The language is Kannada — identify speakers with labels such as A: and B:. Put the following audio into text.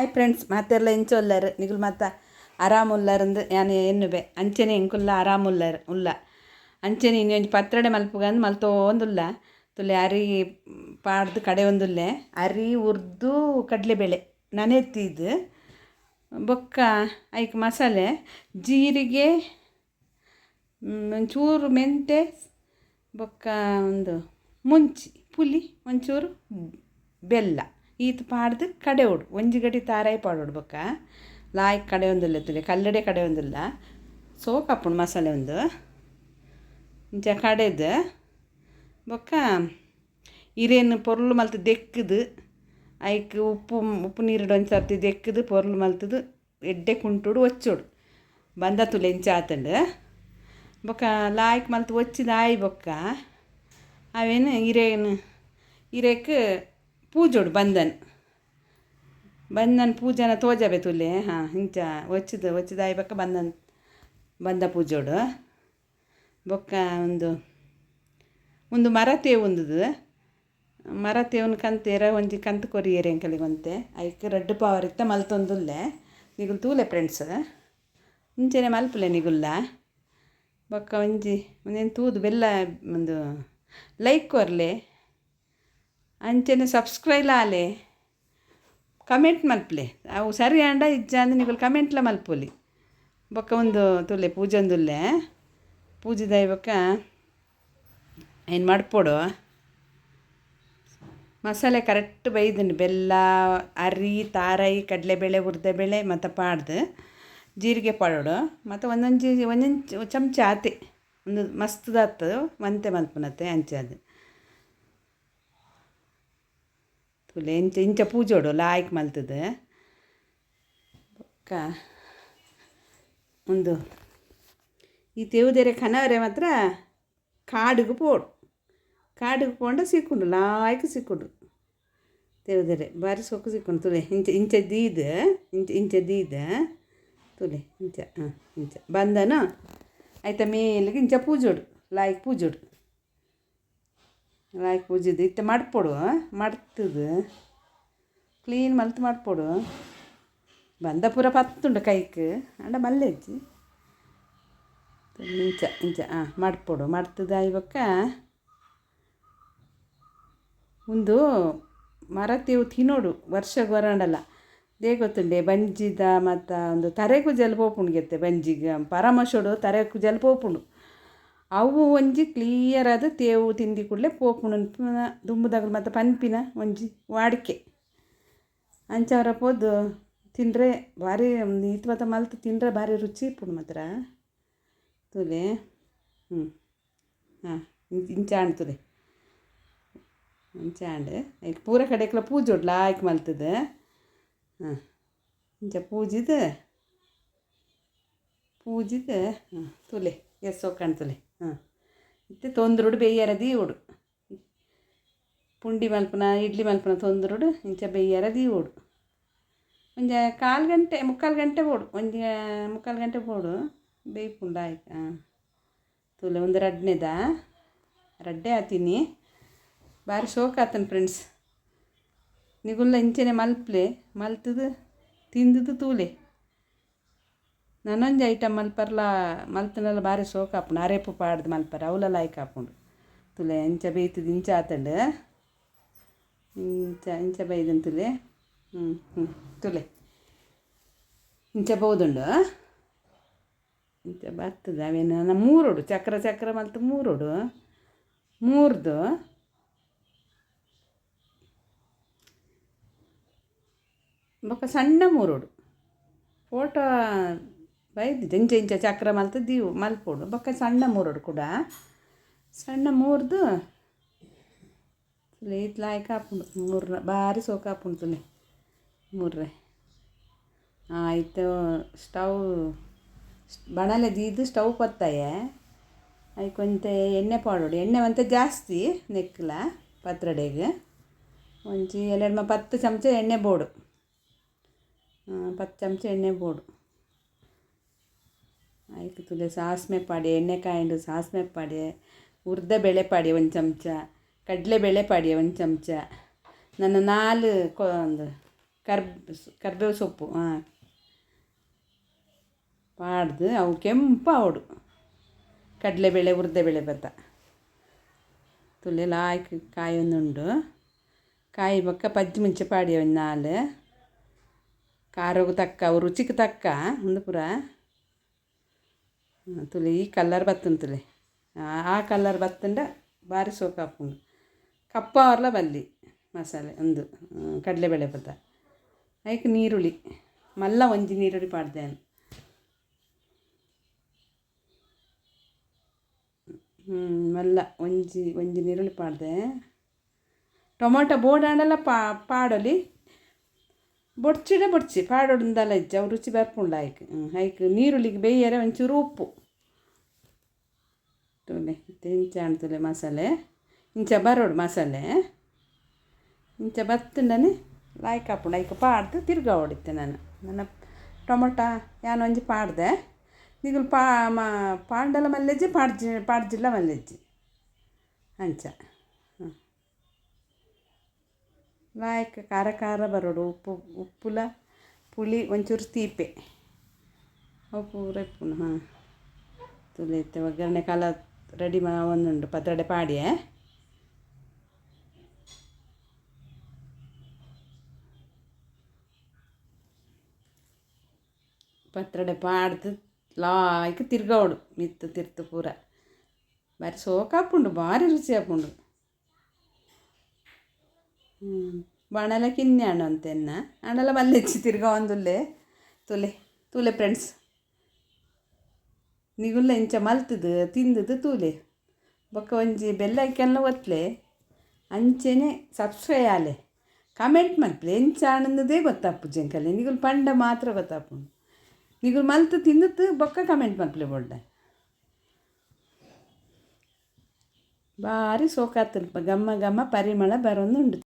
A: ಹಾಯ್ ಫ್ರೆಂಡ್ಸ್ ಮಾತೆಲ್ಲ ಎಂಚೊಲ್ಲರು ನಿಗುಲು ಮಾತ ಆರಾಮುಲ್ಲರ್ ಅಂದ್ರೆ ಯಾನ ಎನ್ನುಬೆ ಅಂಚನೆ ಎಂಕುಲ್ಲ ಆರಾಮುಲ್ಲರ್ ಉಲ್ಲ. ಅಂಚನೆ ಇನ್ನೊಂದು ಪತ್ರಡೆ ಮಲ್ಪುಗಂದು ಮಲ್ತೋಂದುಲ್ಲ ತುಲೆ ಅರಿ ಪಾಡ್ದು ಕಡೆ ಒಂದುಲ್ಲೆ. ಅರಿ, ಉರ್ದು, ಕಡಲೆಬೇಳೆ. ನನೆತ್ತಿದ್ದು ಬೊಕ್ಕ ಐಕ್ ಮಸಾಲೆ. ಜೀರಿಗೆ ಒಂಚೂರು ಮೆಂತೆ, ಬೊಕ್ಕ ಒಂದು ಮುಂಚಿ, ಪುಲಿ, ಒಂಚೂರು ಬೆಲ್ಲ. ಈತ್ ಪಾಡ್ದು ಕಡೆ ಉಡು ಒಂಜಿ ಗಡಿ ತಾರಾಯಿ ಪಾಡು ಬೊಕ್ಕ ಲಾಯ್ಕ್ ಕಡೆ ಒಂದಿಲ್ಲ ತುಲೆ ಕಲ್ಲಡೆ ಕಡೆ ಒಂದಿಲ್ಲ. ಸೋಕಾಪುಂಡು ಮಸಾಲೆ ಒಂದು. ಇಂಚ ಕಡೆದು ಬೊಕ್ಕ ಇರೇನು ಪೊರ್ಲು ಮಲ್ತು ದೆಕ್ಕದು, ಐಕ್ ಉಪ್ಪು ಉಪ್ಪು ನೀರು ಒಂದು ಸರ್ತಿ ದೆಕ್ಕದು, ಪೊರ್ಲು ಮಲ್ತದು, ಎಡ್ಡೆ ಕುಂಟುಡು ಒಚ್ಚೋಡು. ಬಂದ ತುಲೆ ಇಂಚ ಆತಂಡು. ಬೊಕ್ಕ ಲಾಯ್ಕ್ ಮಲ್ತು ಒಚ್ಚಿದ ಆಯ್ ಬೊಕ್ಕ. ಅವೇನು ಇರೇನು, ಇರೇಕ್ ಪೂಜೋಡು ಬಂದನ್. ಬಂದನ್ ಪೂಜನ ತೋಜಬೆ ತುಲೆ. ಹಾಂ, ಇಂಚ ಒಚ್ಚಿದ ಒಚ್ಚಿದ ಬೊಕ್ಕ ಬಂದನ್, ಬಂದ ಪೂಜೋಡು. ಬೊಕ್ಕ ಒಂದು ಒಂದು ಮರ ತೇವುಂದುದು ಮರ ತೇವನ್ ಕಂತೇರ ಒಂಜಿ ಕಂತು ಕೊರಿಯೇರಿ ಅಂಕಲಿಗೊಂತೆ ಐಕ್ ರಡ್ಡ್ ಪವರ್ ಇತ್ತ ಮಲ್ತೊಂದುಲ್ಲೆ. ನಿಗುಲ್ ತೂಲೆ ಫ್ರೆಂಡ್ಸ್. ಇಂಚೆನೆ ಮಲ್ಪುಲೆ ನಿಗುಲ್ಲ. ಬೊಕ್ಕ ಒಂಜಿ, ಒಂದೇನು ತೂದು ಬೆಲ್ಲ, ಒಂದು ಲೈಕ್ ಕೊರ್ಲೆ. ಅಂಚೆನೆ ಸಬ್ಸ್ಕ್ರೈಬ್ ಆಲೆ ಕಮೆಂಟ್ ಮಲ್ಪಲೆ. ಅವು ಸರಿ ಆಂಡ ಅಂದ್ರೆ ನಿಗುಲ್ ಕಮೆಂಟ್ಲ ಮಲ್ಪೊಲಿ. ಬೊಕ್ಕ ಒಂದು ತುಲೆ ಪೂಜೆ ದೈ ಬೊಕ ಏನು ಮಡ್ಪೊಡು? ಮಸಾಲೆ ಕರೆಕ್ಟ್ ಬೈದಿನಿ ಬೆಲ್ಲ, ಅರಿ ತಾರಾಯಿ ಕಡಲೆಬೇಳೆ, ಉರ್ದಬೇಳೆ ಮತ್ತು ಪಾಡ್ದು ಜೀರಿಗೆ ಪಾಡೋಡು. ಮತ್ತು ಒಂದೊಂದು ಒಂದೊಂದು ಚಮಚ ಆತೆ. ಒಂದು ಮಸ್ತದಾತು ಮಂತೆ ಮಲ್ಪನತ್ತೆ ಅಂಚೆ ತುಲೆ ಇಂಚ ಇಂಚ ಪೂಜೋಡು ಲಾಯ್ಕ್ ಮಲ್ತದೆ. ಬೊಕ್ಕ. ಒಂದು ಈ ತೇವುದೆರೆ ಕನವರೆ ಮಾತ್ರ ಕಾಡಿಗೆ ಪೋಡು. ಕಾಡಿಗೆ ಪೋಂಡ ಸಿಕ್ಕೊಂಡು, ಲಾಯ್ಕ ಸಿಕ್ಕುಂಡು. ತೇವುದೆರೆ ಬಾರಿ ಸೊಕ್ಕು ಸಿಕ್ಕೊಂಡು ತುಲೆ. ಇಂಚ ಇಂಚ ದೀದ, ಇಂಚ ಇಂಚ ದೀದ. ತುಲೆ, ಇಂಚ, ಹಾಂ, ಇಂಚ. ಬಂದನು? ಆಯ್ತಾ, ಮೇಲಿಗೆ ಇಂಚ ಪೂಜೋಡು ಲಾಯ್ಕ್ ಪೂಜೋಡು ಲಾಯ್ಕ್ ಪೂಜೆದು. ಇತ್ತ ಮಾಡ್ಕೊಡು ಮಾಡ್ತದ. ಕ್ಲೀನ್ ಮಲ್ತು ಮಾಡ್ಕೊಡು. ಬಂದ ಪೂರ ಪತ್ತುಂಡು ಕೈಕ್. ಅಂಡ ಮಲ್ಲೆಜ್ಜಿ ಇಂಚ ಇಂಚ ಹಾಂ ಮಡ್ಪೊಡು ಮಾಡ್ತದ ಇವಕ್ಕ ಒಂದು ಮರ ತೇವು ತಿನ್ನೋಡು. ವರ್ಷಕ್ಕೆ ಗೊರಂಡಲ್ಲ ದೇ ಗೊತ್ತುಂಡೆ, ಬಂಜಿದ ಮತ್ತು ಒಂದು ತರೆಗೂ ಜಲ್ಪೋಪುಂಡು ಗೆತ್ತೆ ಬಂಜಿಗೆ. ಪರಮಶೋಡು ತರೆಗೂ ಜಲ್ಪೋಪುಂಡು ಅವು ಒಂಜಿ ಕ್ಲಿಯರ್ ಆದ ತೇವು ತಿಂದಿ ಕೂಡಲೇ ಪೋಪುಂಡು ದುಂಬುದಾಗಲು ಮತ್ತು ಪನ್ಪಿನ ಒಂಜಿ ವಾಡಿಕೆ. ಅಂಚವರ ಪೋದು ತಿಂದರೆ ಭಾರಿ ಮತ್ತು ಮಲ್ತು ತಿಂದರೆ ಭಾರಿ ರುಚಿ ಇಪ್ಪುಂಡು ಮಾತ್ರ. ತುಲೆ ಹ್ಞೂ ಹಾಂ ಇಂಚಾಂಡ್ ತುಲೆ. ಇಂಚಾಂಡ್ ಈಗ ಪೂರ ಕಡೆಕ್ಲ ಉಡ್ಲ ಆಯ್ಕೆ ಮಲ್ತದ. ಹಾಂ, ಇಂಚ ಪೂಜಿದ ಪೂಜಿದ ಹಾಂ ತುಲೆ ಎಸ್ ಒಕ್ಕಣ್ ತುಲೆ. ಹಾಂ. ಇತ್ತೆ ತೊಂದ್ರುಡು ಬೇಯ್ಯರ ದೀವುಡು ಪುಂಡಿ ಮಲ್ಪನ, ಇಡ್ಲಿ ಮಲ್ಪನ ತೊಂದ್ರುಡು ಇಂಚ ಬೇಯ್ಯರ ಓಡು. ಒಂಜ ಕಾಲು ಗಂಟೆ, ಮುಕ್ಕಾಲು ಗಂಟೆ ಬೋಡು ಒಂಜಿ ಮುಕ್ಕಾಲು ಗಂಟೆ ಬೋಡು ಬೇಯ್ಪುಂಡು ಆಯ್ತು. ಹಾಂ. ತೂಲೆ ಒಂದು ರಡ್ನೆದ? ರಡ್ಡೆ ಆತೀನಿ. ಭಾರಿ ಶೋಕ ಆತನ ಫ್ರೆಂಡ್ಸ್. ನಿಗುಲ್ಲ ಇಂಚೆನೆ ಮಲ್ಪ್ಲೆ, ಮಲ್ತದು, ತಿಂದದು ತೂಲೆ. ನಾನೊಂದು ಐಟಮ್ ಮಲ್ಪರ್ಲ ಮಲ್ತನಲ್ಲ ಭಾರಿ ಸೋಕಾಪುಂಡು ಅರೆಪು ಪಾಡ್ದು ಮಲ್ಪರ ಅವಲ ಲಾಯ್ಕ್ ಆಪುಂಡು ತುಲೆ ಇಂಚ ಬೇಯ್ತದ ಇಂಚ ಆತಂಡು. ಇಂಚ ಇಂಚ ಬೈದನ್ ತುಲೆ. ಹ್ಞೂ ಹ್ಞೂ ತುಲೆ. ಇಂಚ ಬೌದುಂಡು. ಇಂಚ ಬರ್ತದೆ, ಅವೇನು ಮೂರೋಡು. ಚಕ್ರ ಚಕ್ರ ಮಲ್ತು ಮೂರುಡು. ಮೂರ್ದು. ಬೊಕ್ಕ ಸಣ್ಣ ಮೂರುಡು. ಫೋಟೋ ಬೈದಿದ್ದೆ ಇಂಚ ಇಂಚ ಚಕ್ರ ಮಲ್ತು ದೀವು ಮಲ್ಪೋಡು. ಬೊಕ್ಕ ಸಣ್ಣ ಮೂರಡು ಕೂಡ. ಸಣ್ಣ ಮೂರ್ದು ತುಲೆ ಲಾಯ್ಕ ಹಾಪುಂಡು ಬಾರಿ ಭಾರಿ ಸೋಕ ತುಲೆ ಮೂರ್ರೆ. ಆಯ್ತು ಸ್ಟವ್ ಬಣಲೆ ದೀದು ಸ್ಟವ್ ಪತ್ತಾಯೆ. ಐ ಕೊಂತೆ ಎಣ್ಣೆ ಪಾಡೋಡು. ಎಣ್ಣೆ ಒಂತೆ ಜಾಸ್ತಿ ನೆಕ್ಕಲ ಪತ್ರಡೆಗೆ. ಒಂಚಿ ಎರಡು ಪತ್ತು ಚಮಚ ಎಣ್ಣೆ ಬೋಡು. ಪತ್ತು ಚಮಚ ಎಣ್ಣೆ ಬೋಡು. ಆಯ್ತು ತುಲೆ ಸಾಸ್ಮೆ ಪಾಡಿ, ಎಣ್ಣೆಕಾಯಿಂಡು ಸಾಸಿವೆ ಪಾಡಿ ಹುರ್ದ ಬೇಳೆ ಪಾಡಿ ಒಂದು ಚಮಚ, ಕಡಲೆ ಬೇಳೆ ಪಾಡಿ ಒಂದು ಚಮಚ, ನನ್ನ ನಾಲ್ ಕೊ, ಒಂದು ಕರ್ಬ್, ಕರ್ಬೇವು ಸೊಪ್ಪು, ಹಾಂ. ಪಾಡ್ದು ಅವು ಕೆಂಪು ಅವಡು ಕಡಲೆಬೇಳೆ ಉರ್ದಬೇಳೆ ಬತ್ತ ತುಲೆ ಲಾಯ್ಕ್ ಕಾಯಿ ಒಂದುಂಡು ಕಾಯಿ ಬೊಕ್ಕ ಪಜ್ಜಿ ಮುಂಚೆ ಪಾಡಿ ಒಂದು ನಾಲ್. ಖಾರಗೂ ತಕ್ಕ ರುಚಿಗೆ ತಕ್ಕ, ಒಂದು ಪೂರ. ತುಲೆ, ಈ ಕಲ್ಲರ್ ಬತ್ತನ್ ತುಲೆ. ಆ- ಕಲ್ಲರ್ ಬತ್ತಂಡ ಭಾರಿ ಸೋಕು ಹಾಕೊಂಡು ಕಪ್ಪ ಅವರ್ಲ ಬಲ್ಲಿ, ಮಸಾಲೆ ಒಂದು ಕಡಲೆಬೇಳೆ ಬತ್ತ ಐಕ್ ನೀರುಳ್ಳಿ, ಮಲ್ಲ ಒಂಜಿ ನೀರುಳ್ಳಿ ಪಾಡ್ದೆ ಮಲ್ಲ ಒಂಜಿ ಒಂಜಿ ನೀರುಳ್ಳಿ ಪಾಡ್ದೆ. ಟೊಮೊಟೊ ಬೋಡಾಂಡಲ್ಲ ಪಾಡೊಲಿ. ಬೊಡ್ಚಿಡ ಬೊಡ್ಚಿ ಪಾಡೊಡುಂದಲ ಇಜ್ಜ ಅವ್ರು ರುಚಿ ಬರ್ಪುಂಡ ಆಯ್ಕೆ ಆಯ್ಕೆ ನೀರುಳ್ಳಿಗೆ ಬೇಯರೆ ಒಂಚೂರು ಉಪ್ಪು ತುಲೆ ಇಂಚ ತುಲೆ ಮಸಾಲೆ ಇಂಚ ಬರೋಡು ಮಸಾಲೆ ಇಂಚ ಬತ್ತಂಡನೆ ಲಾಯ್ಕ್ ಹಾಕೊಂಡು ಐಕ್ ಪಾಡ್ದು ತಿರ್ಗ ಹೊಡಿತೆ ನಾನು ನನ್ನ ಟೊಮೊಟ ಯಾನ್ ಒಂಜಿ ಪಾಡ್ದೆ ನಿಗುಲು ಪಾ ಮಾ ಪಾಂಡಲ ಮಲ್ಲೆಜ್ಜಿ ಪಾಡ್ಜಿ ಪಾಡ್ಜಿಲ್ಲ ಮಲ್ಲೆಜ್ಜಿ ಅಂಚ ಹ್ಞೂ ಲಾಯ್ಕ್ ಖಾರ ಖಾರ ಬರೋಡು ಉಪ್ಪು ಉಪ್ಪುಲ ಪುಳಿ ಒಂಚೂರು ತೀಪೆ ಅವು ಪೂರ ಇಪ್ಪುನು ಹಾಂ ತುಲೈತೆ ಒಗ್ಗರಣೆ ಕಾಲ ರೆಡಿ ಮಾ ಒಂದುಂಡು ಪತ್ರೊಡೆ ಪಾಡಿಯೇ ಪತ್ರೊಡೆ ಪಾಡ್ದು ಲಾಯ್ಕ್ ತಿರ್ಗವಡು ಮಿತ್ತು ತಿರ್ತು ಪೂರ ಬಾರಿ ಸೋಕಾಪುಂಡು ಭಾರಿ ರುಚಿ ಆಪುಂಡು ಹ್ಞೂ ಬಾಣಲ ಕಿನ್ಯಾಣ ಅಂತೆನ್ನ ಅಣಲ ಮಲ್ಲೆಚ್ಚಿ ತಿರ್ಗಾ ಒಂದುಲ್ಲೆ ತುಲೆ ತೂಲೆ ಫ್ರೆಂಡ್ಸ್ ನಿಗುಲ್ಲ ಇಂಚ ಮಲ್ತದು, ತಿಂದದು ತೂಲೆ ಬೊಕ್ಕ ಒಂಜಿ ಬೆಲ್ಲ ಐಕೆಲ್ಲ ಒತ್ಲೆ. ಅಂಚೆನೆ ಸಬ್ಸ್ಕ್ರೈ ಆಲೆ. ಕಮೆಂಟ್ ಮಲ್ಪಲೆ ಎಂಚ ಆನಂದದೇ ಗೊತ್ತಾಪು ಜಂಕಲೆ. ನಿಗುಲ್ ಪಂಡ ಮಾತ್ರ ಗೊತ್ತಾಪು ನಿಗುಲು ಮಲ್ತು, ತಿಂದತ್ತು, ಬೊಕ್ಕ ಕಮೆಂಟ್ ಮಲ್ಪಲೆ ಬೊಡ್ಡ ಭಾರಿ ಸೋಕಾತಲ್ಪ ಗಮ್ಮ ಗಮ್ಮ ಪರಿಮಳ ಬರೊಂದುಂಡು